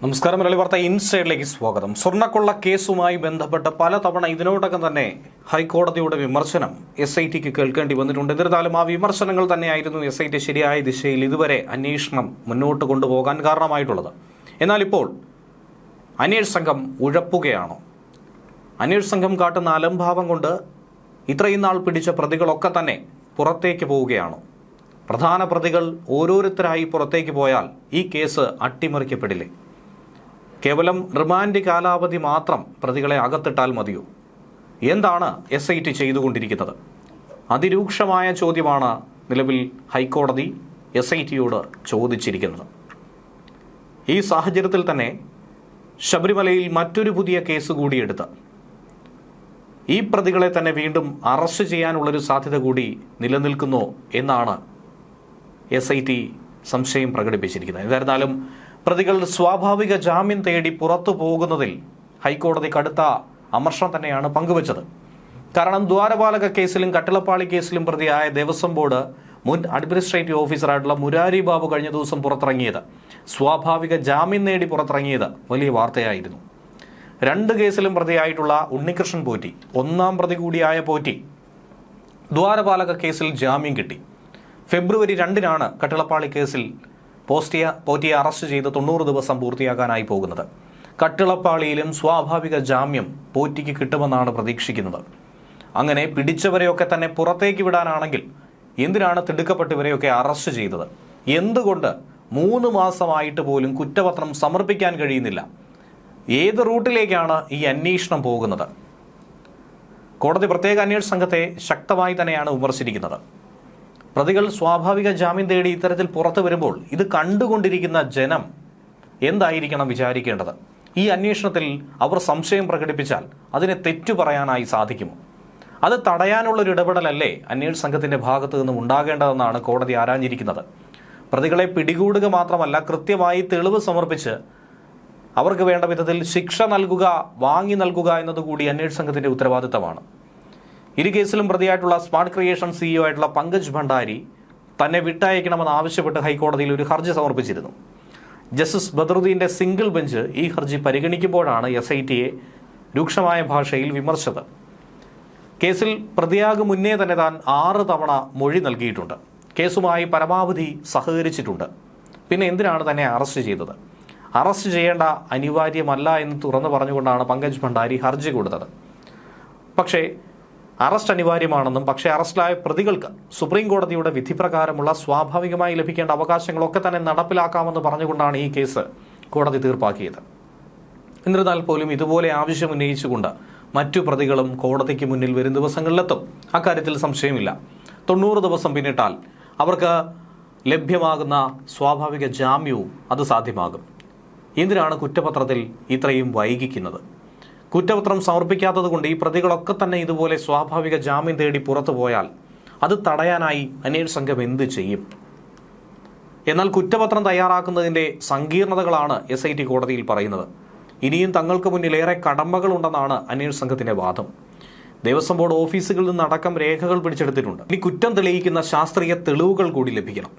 നമസ്കാരം മലയാളി വാർത്ത ഇൻസൈഡിലേക്ക് സ്വാഗതം. സ്വർണക്കൊള്ള കേസുമായി ബന്ധപ്പെട്ട് പലതവണ ഇതിനോടകം തന്നെ ഹൈക്കോടതിയുടെ വിമർശനം എസ് ഐ ടിക്ക് കേൾക്കേണ്ടി വന്നിട്ടുണ്ട്. എന്നിരുന്നാലും ആ വിമർശനങ്ങൾ തന്നെയായിരുന്നു എസ് ഐ ടി ശരിയായ ദിശയിൽ ഇതുവരെ അന്വേഷണം മുന്നോട്ട് കൊണ്ടുപോകാൻ കാരണമായിട്ടുള്ളത്. എന്നാൽ ഇപ്പോൾ അന്വേഷണ സംഘം ഉഴപ്പുകയാണോ. അന്വേഷണ സംഘം കാട്ടുന്ന അലംഭാവം കൊണ്ട് ഇത്രയും നാൾ പിടിച്ച പ്രതികളൊക്കെ തന്നെ പുറത്തേക്ക് പോവുകയാണോ. പ്രധാന പ്രതികൾ ഓരോരുത്തരായി പുറത്തേക്ക് പോയാൽ ഈ കേസ് അട്ടിമറിക്കപ്പെടില്ലേ? കേവലം റിമാൻഡ് കാലാവധി മാത്രം പ്രതികളെ അകത്തിട്ടാൽ മതിയോ? എന്താണ് എസ് ഐ ടി ചെയ്തുകൊണ്ടിരിക്കുന്നത്? അതിരൂക്ഷമായ ചോദ്യമാണ് നിലവിൽ ഹൈക്കോടതി എസ് ഐ ടിയോട് ചോദിച്ചിരിക്കുന്നത്. ഈ സാഹചര്യത്തിൽ തന്നെ ശബരിമലയിൽ മറ്റൊരു പുതിയ കേസ് കൂടി എടുത്ത് ഈ പ്രതികളെ തന്നെ വീണ്ടും അറസ്റ്റ് ചെയ്യാനുള്ളൊരു സാധ്യത കൂടി നിലനിൽക്കുന്നു എന്നാണ് എസ് ഐ ടി സംശയം പ്രകടിപ്പിച്ചിരിക്കുന്നത്. എന്തായിരുന്നാലും പ്രതികൾ സ്വാഭാവിക ജാമ്യം തേടി പുറത്തു പോകുന്നതിൽ ഹൈക്കോടതി കടുത്ത അമർഷം തന്നെയാണ് പങ്കുവച്ചത്. കാരണം ദ്വാരപാലക കേസിലും കട്ടിളപ്പാളി കേസിലും പ്രതിയായ ദേവസ്വം ബോർഡ് മുൻ അഡ്മിനിസ്ട്രേറ്റീവ് ഓഫീസറായിട്ടുള്ള മുരാരി ബാബു കഴിഞ്ഞ ദിവസം പുറത്തിറങ്ങിയത്. സ്വാഭാവിക ജാമ്യം നേടി പുറത്തിറങ്ങിയത് വലിയ വാർത്തയായിരുന്നു. രണ്ട് കേസിലും പ്രതിയായിട്ടുള്ള ഉണ്ണികൃഷ്ണൻ പോറ്റി ഒന്നാം പ്രതി കൂടിയായ പോറ്റി ദ്വാരപാലക കേസിൽ ജാമ്യം കിട്ടി. ഫെബ്രുവരി രണ്ടിനാണ് കട്ടിളപ്പാളി കേസിൽ പോസ്റ്റിയ പോറ്റിയെ അറസ്റ്റ് ചെയ്ത് തൊണ്ണൂറ് ദിവസം പൂർത്തിയാക്കാനായി പോകുന്നത്. കട്ടിളപ്പാളിയിലും സ്വാഭാവിക ജാമ്യം പോറ്റിക്ക് കിട്ടുമെന്നാണ് പ്രതീക്ഷിക്കുന്നത്. അങ്ങനെ പിടിച്ചവരെയൊക്കെ തന്നെ പുറത്തേക്ക് വിടാനാണെങ്കിൽ എന്തിനാണ് തിടുക്കപ്പെട്ടവരെയൊക്കെ അറസ്റ്റ് ചെയ്തത്? എന്തുകൊണ്ട് മൂന്ന് മാസമായിട്ട് പോലും കുറ്റപത്രം സമർപ്പിക്കാൻ കഴിയുന്നില്ല? ഏത് റൂട്ടിലേക്കാണ് ഈ അന്വേഷണം പോകുന്നത്? കോടതി പ്രത്യേക അന്വേഷണ സംഘത്തെ ശക്തമായി തന്നെയാണ് വിമർശിച്ചിരിക്കുന്നത്. പ്രതികൾ സ്വാഭാവിക ജാമ്യം തേടി ഇത്തരത്തിൽ പുറത്തു വരുമ്പോൾ ഇത് കണ്ടുകൊണ്ടിരിക്കുന്ന ജനം എന്തായിരിക്കണം വിചാരിക്കേണ്ടത്? ഈ അന്വേഷണത്തിൽ അവർ സംശയം പ്രകടിപ്പിച്ചാൽ അതിനെ തെറ്റു പറയാനായി സാധിക്കുമോ? അത് തടയാനുള്ളൊരു ഇടപെടലല്ലേ അന്വേഷണ സംഘത്തിന്റെ ഭാഗത്തു നിന്നും ഉണ്ടാകേണ്ടതെന്നാണ് കോടതി ആരാഞ്ഞിരിക്കുന്നത്. പ്രതികളെ പിടികൂടുക മാത്രമല്ല കൃത്യമായി തെളിവ് സമർപ്പിച്ച് അവർക്ക് വേണ്ട വിധത്തിൽ ശിക്ഷ നൽകുക വാങ്ങി നൽകുക എന്നതുകൂടി അന്വേഷണ സംഘത്തിന്റെ ഉത്തരവാദിത്തമാണ്. ഇരു കേസിലും പ്രതിയായിട്ടുള്ള സ്മാർട്ട് ക്രിയേഷൻ സിഇഒ ആയിട്ടുള്ള പങ്കജ് ഭണ്ഡാരി തന്നെ വിട്ടയക്കണമെന്ന് ആവശ്യപ്പെട്ട് ഹൈക്കോടതിയിൽ ഒരു ഹർജി സമർപ്പിച്ചിരുന്നു. ജസ്റ്റിസ് ബദറുദ്ദീന്റെ സിംഗിൾ ബെഞ്ച് ഈ ഹർജി പരിഗണിക്കുമ്പോഴാണ് എസ് ഐ ടിയെ രൂക്ഷമായ ഭാഷയിൽ വിമർശിച്ചത്. കേസിൽ പ്രതിയാകും മുന്നേ തന്നെ താൻ ആറ് തവണ മൊഴി നൽകിയിട്ടുണ്ട്. കേസുമായി പരമാവധി സഹകരിച്ചിട്ടുണ്ട്. പിന്നെ എന്തിനാണ് തന്നെ അറസ്റ്റ് ചെയ്തത്? അറസ്റ്റ് ചെയ്യേണ്ട അനിവാര്യമല്ല എന്ന് തുറന്നു പറഞ്ഞുകൊണ്ടാണ് പങ്കജ് ഭണ്ഡാരി ഹർജി കൊടുത്തത്. പക്ഷേ അറസ്റ്റ് അനിവാര്യമാണെന്നും പക്ഷേ അറസ്റ്റിലായ പ്രതികൾക്ക് സുപ്രീം കോടതിയുടെ വിധി പ്രകാരമുള്ള സ്വാഭാവികമായി ലഭിക്കേണ്ട അവകാശങ്ങളൊക്കെ തന്നെ നടപ്പിലാക്കാമെന്ന് പറഞ്ഞുകൊണ്ടാണ് ഈ കേസ് കോടതി തീർപ്പാക്കിയത്. എന്നിരുന്നാൽ പോലും ഇതുപോലെ ആവശ്യം ഉന്നയിച്ചുകൊണ്ട് മറ്റു പ്രതികളും കോടതിക്ക് മുന്നിൽ വരും ദിവസങ്ങളിലെത്തും. അക്കാര്യത്തിൽ സംശയമില്ല. തൊണ്ണൂറ് ദിവസം പിന്നിട്ടാൽ അവർക്ക് ലഭ്യമാകുന്ന സ്വാഭാവിക ജാമ്യവും അത് സാധ്യമാകും. എന്തിനാണ് കുറ്റപത്രത്തിൽ ഇത്രയും വൈകിക്കുന്നത്? കുറ്റപത്രം സമർപ്പിക്കാത്തത് കൊണ്ട് ഈ പ്രതികളൊക്കെ തന്നെ ഇതുപോലെ സ്വാഭാവിക ജാമ്യം തേടി പുറത്തു പോയാൽ അത് തടയാനായി അന്വേഷണ സംഘം എന്ത് ചെയ്യും? എന്നാൽ കുറ്റപത്രം തയ്യാറാക്കുന്നതിന്റെ സങ്കീർണതകളാണ് എസ് ഐ ടി കോടതിയിൽ പറയുന്നത്. ഇനിയും തങ്ങൾക്ക് മുന്നിൽ ഏറെ കടമ്പകളുണ്ടെന്നാണ് അന്വേഷണ സംഘത്തിന്റെ വാദം. ദേവസ്വം ബോർഡ് ഓഫീസുകളിൽ നിന്നടക്കം രേഖകൾ പിടിച്ചെടുത്തിട്ടുണ്ട്. ഇനി കുറ്റം തെളിയിക്കുന്ന ശാസ്ത്രീയ തെളിവുകൾ കൂടി ലഭിക്കണം.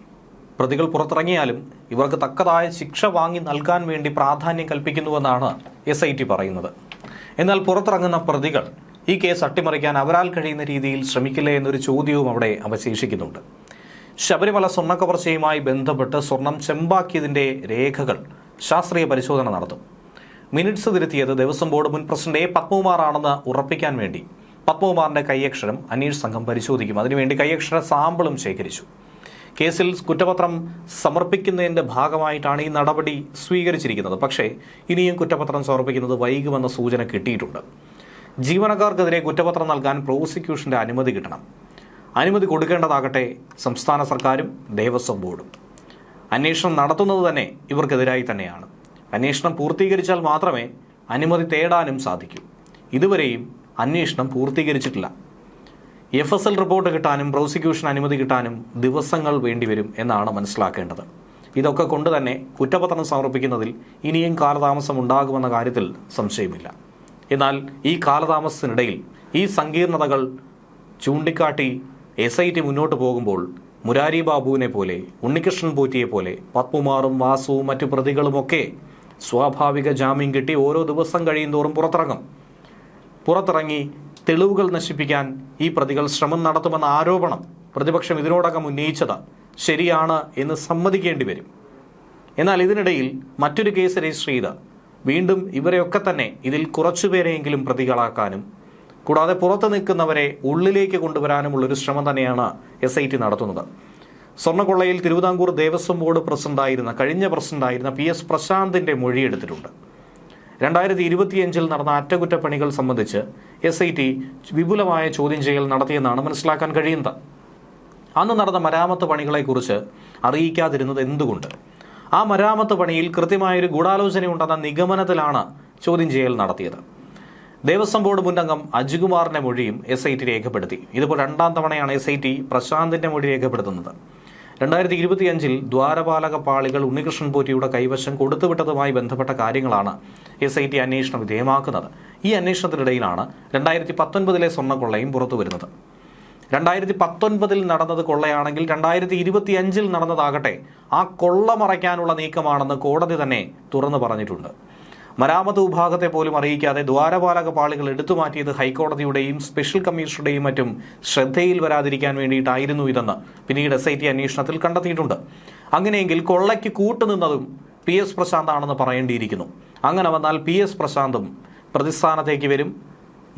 പ്രതികൾ പുറത്തിറങ്ങിയാലും ഇവർക്ക് തക്കതായ ശിക്ഷ വാങ്ങി നൽകാൻ വേണ്ടി പ്രാധാന്യം കൽപ്പിക്കുന്നുവെന്നാണ് എസ് ഐ ടി പറയുന്നത്. എന്നാൽ പുറത്തിറങ്ങുന്ന പ്രതികൾ ഈ കേസ് അട്ടിമറിക്കാൻ അവരാൽ കഴിയുന്ന രീതിയിൽ ശ്രമിക്കില്ല എന്നൊരു ചോദ്യവും അവിടെ അവശേഷിക്കുന്നുണ്ട്. ശബരിമല സ്വർണക്കവർച്ചയുമായി ബന്ധപ്പെട്ട് സ്വർണം ചെമ്പാക്കിയതിന്റെ രേഖകൾ ശാസ്ത്രീയ പരിശോധന നടത്തും. മിനിറ്റ്സ് തിരുത്തിയത് ദേവസ്വം ബോർഡ് മുൻ പ്രസിഡന്റ് എ പത്മകുമാറാണെന്ന് ഉറപ്പിക്കാൻ വേണ്ടി. പത്മകുമാറിന്റെ കൈയക്ഷരം അന്വേഷണ സംഘം പരിശോധിക്കും. അതിനുവേണ്ടി കൈയക്ഷര സാമ്പിളും ശേഖരിച്ചു. കേസിൽ കുറ്റപത്രം സമർപ്പിക്കുന്നതിന്റെ ഭാഗമായിട്ടാണ് ഈ നടപടി സ്വീകരിച്ചിരിക്കുന്നത്. പക്ഷേ ഇനിയും കുറ്റപത്രം സമർപ്പിക്കുന്നത് വൈകുമെന്ന സൂചന കിട്ടിയിട്ടുണ്ട്. ജീവനക്കാർക്കെതിരെ കുറ്റപത്രം നൽകാൻ പ്രോസിക്യൂഷന്റെ അനുമതി കിട്ടണം. അനുമതി കൊടുക്കേണ്ടതാകട്ടെ സംസ്ഥാന സർക്കാരും ദേവസ്വം ബോർഡും. അന്വേഷണം നടത്തുന്നത് തന്നെ ഇവർക്കെതിരായി തന്നെയാണ്. അന്വേഷണം പൂർത്തീകരിച്ചാൽ മാത്രമേ അനുമതി തേടാനും സാധിക്കൂ. ഇതുവരെയും അന്വേഷണം പൂർത്തീകരിച്ചിട്ടില്ല. എഫ് എസ് എൽ റിപ്പോർട്ട് കിട്ടാനും പ്രോസിക്യൂഷൻ അനുമതി കിട്ടാനും ദിവസങ്ങൾ വേണ്ടിവരും എന്നാണ് മനസ്സിലാക്കേണ്ടത്. ഇതൊക്കെ കൊണ്ട് തന്നെ കുറ്റപത്രം സമർപ്പിക്കുന്നതിൽ ഇനിയും കാലതാമസം ഉണ്ടാകുമെന്ന കാര്യത്തിൽ സംശയമില്ല. എന്നാൽ ഈ കാലതാമസത്തിനിടയിൽ ഈ സങ്കീർണതകൾ ചൂണ്ടിക്കാട്ടി എസ് ഐ ടി മുന്നോട്ട് പോകുമ്പോൾ മുരാരി ബാബുവിനെ പോലെ ഉണ്ണികൃഷ്ണൻ പോറ്റിയെ പോലെ പത്മകുമാറും വാസുവും മറ്റു പ്രതികളുമൊക്കെ സ്വാഭാവിക ജാമ്യം കിട്ടി ഓരോ ദിവസം കഴിയും തോറും പുറത്തിറങ്ങും. പുറത്തിറങ്ങി തെളിവുകൾ നശിപ്പിക്കാൻ ഈ പ്രതികൾ ശ്രമം നടത്തുമെന്ന ആരോപണം പ്രതിപക്ഷം ഇതിനോടകം ഉന്നയിച്ചത് ശരിയാണ് എന്ന് സമ്മതിക്കേണ്ടി വരും. എന്നാൽ ഇതിനിടയിൽ മറ്റൊരു കേസ് രജിസ്റ്റർ ചെയ്ത് വീണ്ടും ഇവരെയൊക്കെ തന്നെ ഇതിൽ കുറച്ചുപേരെയെങ്കിലും പ്രതികളാക്കാനും കൂടാതെ പുറത്തു നിൽക്കുന്നവരെ ഉള്ളിലേക്ക് കൊണ്ടുവരാനുമുള്ളൊരു ശ്രമം തന്നെയാണ് എസ് ഐ ടി നടത്തുന്നത്. സ്വർണക്കൊള്ളയിൽ തിരുവിതാംകൂർ ദേവസ്വം ബോർഡ് പ്രസിഡന്റായിരുന്ന കഴിഞ്ഞ പ്രസിഡന്റായിരുന്ന പി എസ് പ്രശാന്തിന്റെ മൊഴിയെടുത്തിട്ടുണ്ട് രണ്ടായിരത്തി ഇരുപത്തിയഞ്ചിൽ നടന്ന അറ്റകുറ്റപ്പണികൾ സംബന്ധിച്ച് എസ് ഐ ടി വിപുലമായ ചോദ്യം ചെയ്യൽ നടത്തിയെന്നാണ് മനസ്സിലാക്കാൻ കഴിയുന്നത്. അന്ന് നടന്ന മരാമത്ത് പണികളെക്കുറിച്ച് അറിയിക്കാതിരുന്നത് എന്തുകൊണ്ട്? ആ മരാമത്ത് പണിയിൽ കൃത്യമായൊരു ഗൂഢാലോചനയുണ്ടെന്ന നിഗമനത്തിലാണ് ചോദ്യം ചെയ്യൽ നടത്തിയത്. ദേവസ്വം ബോർഡ് മുന്നംഗം അജികുമാറിന്റെ മൊഴിയും എസ് ഐ ടി രേഖപ്പെടുത്തി. ഇതിപ്പോൾ രണ്ടാം തവണയാണ് എസ് ഐ ടി പ്രശാന്തിന്റെ മൊഴി രേഖപ്പെടുത്തുന്നത്. രണ്ടായിരത്തി ഇരുപത്തിയഞ്ചിൽ ദ്വാരപാലക പാളികൾ ഉണ്ണികൃഷ്ണൻ പോറ്റിയുടെ കൈവശം കൊടുത്തുവിട്ടതുമായി ബന്ധപ്പെട്ട കാര്യങ്ങളാണ് എസ് ഐ ടി അന്വേഷണം വിധേയമാക്കുന്നത്. ഈ അന്വേഷണത്തിനിടയിലാണ് രണ്ടായിരത്തി പത്തൊൻപതിലെ സ്വർണക്കൊള്ളയും പുറത്തുവരുന്നത്. രണ്ടായിരത്തി പത്തൊൻപതിൽ നടന്നത് കൊള്ളയാണെങ്കിൽ രണ്ടായിരത്തി ഇരുപത്തിയഞ്ചിൽ നടന്നതാകട്ടെ ആ കൊള്ള മറയ്ക്കാനുള്ള നീക്കമാണെന്ന് കോടതി തന്നെ തുറന്നു പറഞ്ഞിട്ടുണ്ട്. മരാമത്ത് വിഭാഗത്തെ പോലും അറിയിക്കാതെ ദ്വാരപാലക പാളികൾ എടുത്തു മാറ്റിയത് ഹൈക്കോടതിയുടെയും സ്പെഷ്യൽ കമ്മീഷണറുടെയും മറ്റും ശ്രദ്ധയിൽ വരാതിരിക്കാൻ വേണ്ടിയിട്ടായിരുന്നു ഇതെന്ന് പിന്നീട് എസ് ഐ ടി അന്വേഷണത്തിൽ കണ്ടെത്തിയിട്ടുണ്ട്. അങ്ങനെയെങ്കിൽ കൊള്ളയ്ക്ക് കൂട്ടുനിന്നതും പി എസ് പ്രശാന്താണെന്ന് പറയേണ്ടിയിരിക്കുന്നു. അങ്ങനെ വന്നാൽ പി എസ് പ്രശാന്തും പ്രതിസ്ഥാനത്തേക്ക് വരും.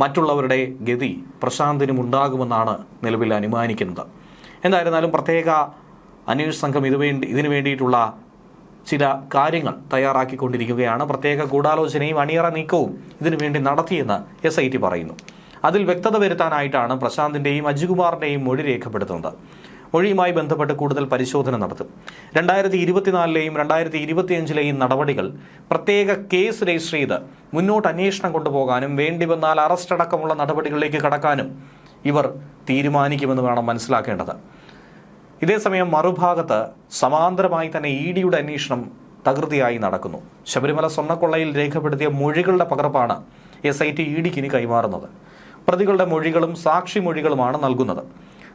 മറ്റുള്ളവരുടെ ഗതി പ്രശാന്തിനും ഉണ്ടാകുമെന്നാണ് നിലവിൽ അനുമാനിക്കുന്നത്. എന്തായിരുന്നാലും പ്രത്യേക അന്വേഷണ സംഘം ഇതുവേണ്ടി ഇതിനു വേണ്ടിയിട്ടുള്ള ചില കാര്യങ്ങൾ തയ്യാറാക്കിക്കൊണ്ടിരിക്കുകയാണ്. പ്രത്യേക ഗൂഢാലോചനയും അണിയറ നീക്കവും ഇതിനുവേണ്ടി നടത്തിയെന്ന് എസ് ഐ ടി പറയുന്നു. അതിൽ വ്യക്തത വരുത്താനായിട്ടാണ് പ്രശാന്തിന്റെയും അജികുമാറിന്റെയും മൊഴി രേഖപ്പെടുത്തുന്നത്. മൊഴിയുമായി ബന്ധപ്പെട്ട് കൂടുതൽ പരിശോധന നടത്തും. രണ്ടായിരത്തി ഇരുപത്തിനാലിലെയും രണ്ടായിരത്തി ഇരുപത്തിയഞ്ചിലെയും നടപടികൾ പ്രത്യേക കേസ് രജിസ്റ്റർ ചെയ്ത് മുന്നോട്ട് അന്വേഷണം കൊണ്ടുപോകാനും വേണ്ടി വന്നാൽ അറസ്റ്റ് അടക്കമുള്ള നടപടികളിലേക്ക് കടക്കാനും ഇവർ തീരുമാനിക്കുമെന്ന് വേണം മനസ്സിലാക്കേണ്ടത്. ഇതേസമയം മറുഭാഗത്ത് സമാന്തരമായി തന്നെ ഇ ഡിയുടെ അന്വേഷണം തകൃതിയായി നടക്കുന്നു. ശബരിമല സ്വർണക്കൊള്ളയിൽ രേഖപ്പെടുത്തിയ മൊഴികളുടെ പകർപ്പാണ് എസ് ഐ ടി ഇ ഡിക്ക് ഇനി കൈമാറുന്നത്. പ്രതികളുടെ മൊഴികളും സാക്ഷി മൊഴികളുമാണ് നൽകുന്നത്.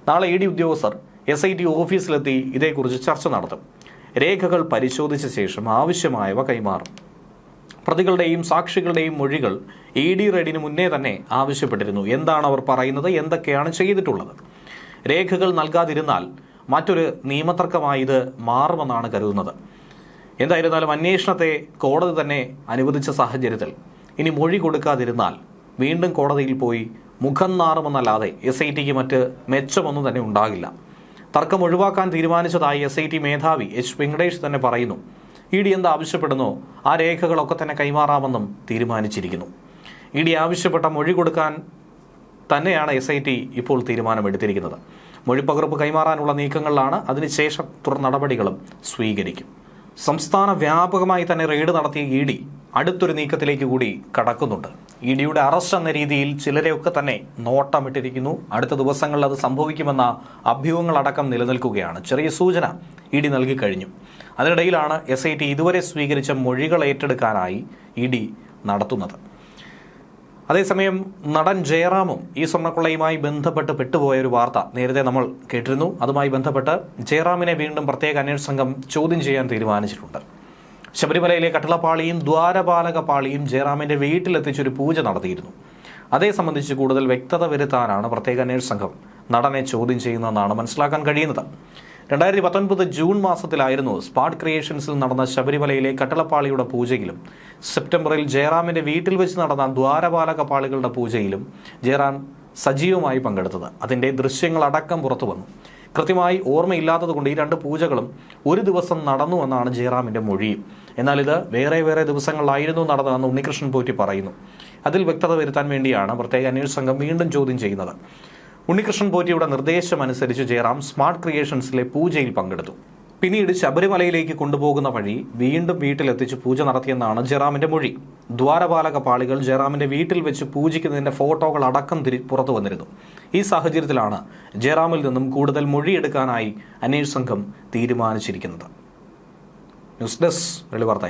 നാളെ ഇ ഡി ഉദ്യോഗസ്ഥർ എസ് ഐ ടി ഓഫീസിലെത്തി ഇതേക്കുറിച്ച് ചർച്ച നടത്തും. രേഖകൾ പരിശോധിച്ച ശേഷം ആവശ്യമായവ കൈമാറും. പ്രതികളുടെയും സാക്ഷികളുടെയും മൊഴികൾ ഇ ഡി റെയ്ഡിന് മുന്നേ തന്നെ ആവശ്യപ്പെട്ടിരുന്നു. എന്താണ് അവർ പറയുന്നത്? എന്തൊക്കെയാണ് ചെയ്തിട്ടുള്ളത്? രേഖകൾ നൽകാതിരുന്നാൽ മറ്റൊരു നിയമതർക്കമായി ഇത് മാറുമെന്നാണ് കരുതുന്നത്. എന്തായിരുന്നാലും അന്വേഷണത്തെ കോടതി തന്നെ അനുവദിച്ച സാഹചര്യത്തിൽ ഇനി മൊഴി കൊടുക്കാതിരുന്നാൽ വീണ്ടും കോടതിയിൽ പോയി മുഖം നാറുമെന്നല്ലാതെ എസ് ഐ ടിക്ക് മറ്റ് മെച്ചമൊന്നും തന്നെ ഉണ്ടാകില്ല. തർക്കം ഒഴിവാക്കാൻ തീരുമാനിച്ചതായി എസ് ഐ ടി മേധാവി എച്ച് വെങ്കടേഷ് തന്നെ പറയുന്നു. ഇ ഡി എന്ത് ആവശ്യപ്പെടുന്നോ ആ രേഖകളൊക്കെ തന്നെ കൈമാറാമെന്നും തീരുമാനിച്ചിരിക്കുന്നു. ഇ ഡി ആവശ്യപ്പെട്ട മൊഴി കൊടുക്കാൻ തന്നെയാണ് എസ് ഐ ടി ഇപ്പോൾ തീരുമാനമെടുത്തിരിക്കുന്നത്. മൊഴിപ്പകർപ്പ് കൈമാറാനുള്ള നീക്കങ്ങളിലാണ്. അതിനുശേഷം തുടർ നടപടികളും സ്വീകരിക്കും. സംസ്ഥാന വ്യാപകമായി തന്നെ റെയ്ഡ് നടത്തിയ ഇ ഡി അടുത്തൊരു നീക്കത്തിലേക്ക് കൂടി കടക്കുന്നുണ്ട്. ഇ ഡിയുടെ അറസ്റ്റ് എന്ന രീതിയിൽ ചിലരെയൊക്കെ തന്നെ നോട്ടമിട്ടിരിക്കുന്നു. അടുത്ത ദിവസങ്ങളിൽ അത് സംഭവിക്കുമെന്ന അഭ്യൂഹങ്ങളടക്കം നിലനിൽക്കുകയാണ്. ചെറിയ സൂചന ഇ ഡി നൽകിക്കഴിഞ്ഞു അതിനിടയിലാണ് എസ് ഐ ടി ഇതുവരെ സ്വീകരിച്ച മൊഴികൾ ഏറ്റെടുക്കാനായി ഇ ഡി നടത്തുന്നത്. അതേസമയം നടൻ ജയറാമും ഈ സ്വർണക്കൊള്ളയുമായി ബന്ധപ്പെട്ട് പെട്ടുപോയ ഒരു വാർത്ത നേരത്തെ നമ്മൾ കേട്ടിരുന്നു. അതുമായി ബന്ധപ്പെട്ട് ജയറാമിനെ വീണ്ടും പ്രത്യേക അന്വേഷണ സംഘം ചോദ്യം ചെയ്യാൻ തീരുമാനിച്ചിട്ടുണ്ട്. ശബരിമലയിലെ കട്ടളപ്പാളിയും ദ്വാരപാലക പാളിയും ജയറാമിന്റെ വീട്ടിലെത്തിച്ചൊരു പൂജ നടത്തിയിരുന്നു. അതേ സംബന്ധിച്ച് കൂടുതൽ വ്യക്തത വരുത്താനാണ് പ്രത്യേക അന്വേഷണ സംഘം നടനെ ചോദ്യം ചെയ്യുന്നതെന്നാണ് മനസ്സിലാക്കാൻ കഴിയുന്നത്. രണ്ടായിരത്തി പത്തൊൻപത് ജൂൺ മാസത്തിലായിരുന്നു സ്പാട്ട് ക്രിയേഷൻസിൽ നടന്ന ശബരിമലയിലെ കട്ടളപ്പാളിയുടെ പൂജയിലും സെപ്റ്റംബറിൽ ജയറാമിന്റെ വീട്ടിൽ വെച്ച് നടന്ന ദ്വാരപാലക പാളികളുടെ പൂജയിലും ജയറാം സജീവമായി പങ്കെടുത്തത്. അതിന്റെ ദൃശ്യങ്ങളടക്കം പുറത്തു വന്നു. കൃത്യമായി ഓർമ്മയില്ലാത്തതുകൊണ്ട് ഈ രണ്ട് പൂജകളും ഒരു ദിവസം നടന്നു എന്നാണ് ജയറാമിന്റെ മൊഴി. എന്നാൽ ഇത് വേറെ വേറെ ദിവസങ്ങളിലായിരുന്നു നടന്നതെന്ന് ഉണ്ണികൃഷ്ണൻ പോറ്റി പറയുന്നു. അതിൽ വ്യക്തത വരുത്താൻ വേണ്ടിയാണ് പ്രത്യേക അന്വേഷണ സംഘം വീണ്ടും ചോദ്യം ചെയ്യുന്നത്. ഉണ്ണികൃഷ്ണൻ പോറ്റിയുടെ നിർദ്ദേശമനുസരിച്ച് ജയറാം സ്മാർട്ട് ക്രിയേഷൻസിലെ പൂജയിൽ പങ്കെടുത്തു. പിന്നീട് ശബരിമലയിലേക്ക് കൊണ്ടുപോകുന്ന വഴി വീണ്ടും വീട്ടിലെത്തിച്ച് പൂജ നടത്തിയെന്നാണ് ജയറാമിന്റെ മൊഴി. ദ്വാരപാലക പാളികൾ ജയറാമിന്റെ വീട്ടിൽ വെച്ച് പൂജിക്കുന്നതിന്റെ ഫോട്ടോകൾ അടക്കം തിരി പുറത്തു വന്നിരുന്നു. ഈ സാഹചര്യത്തിലാണ് ജയറാമിൽ നിന്നും കൂടുതൽ മൊഴിയെടുക്കാനായി അന്വേഷണ സംഘം തീരുമാനിച്ചിരിക്കുന്നത്. News desk വെളിവാർത്ത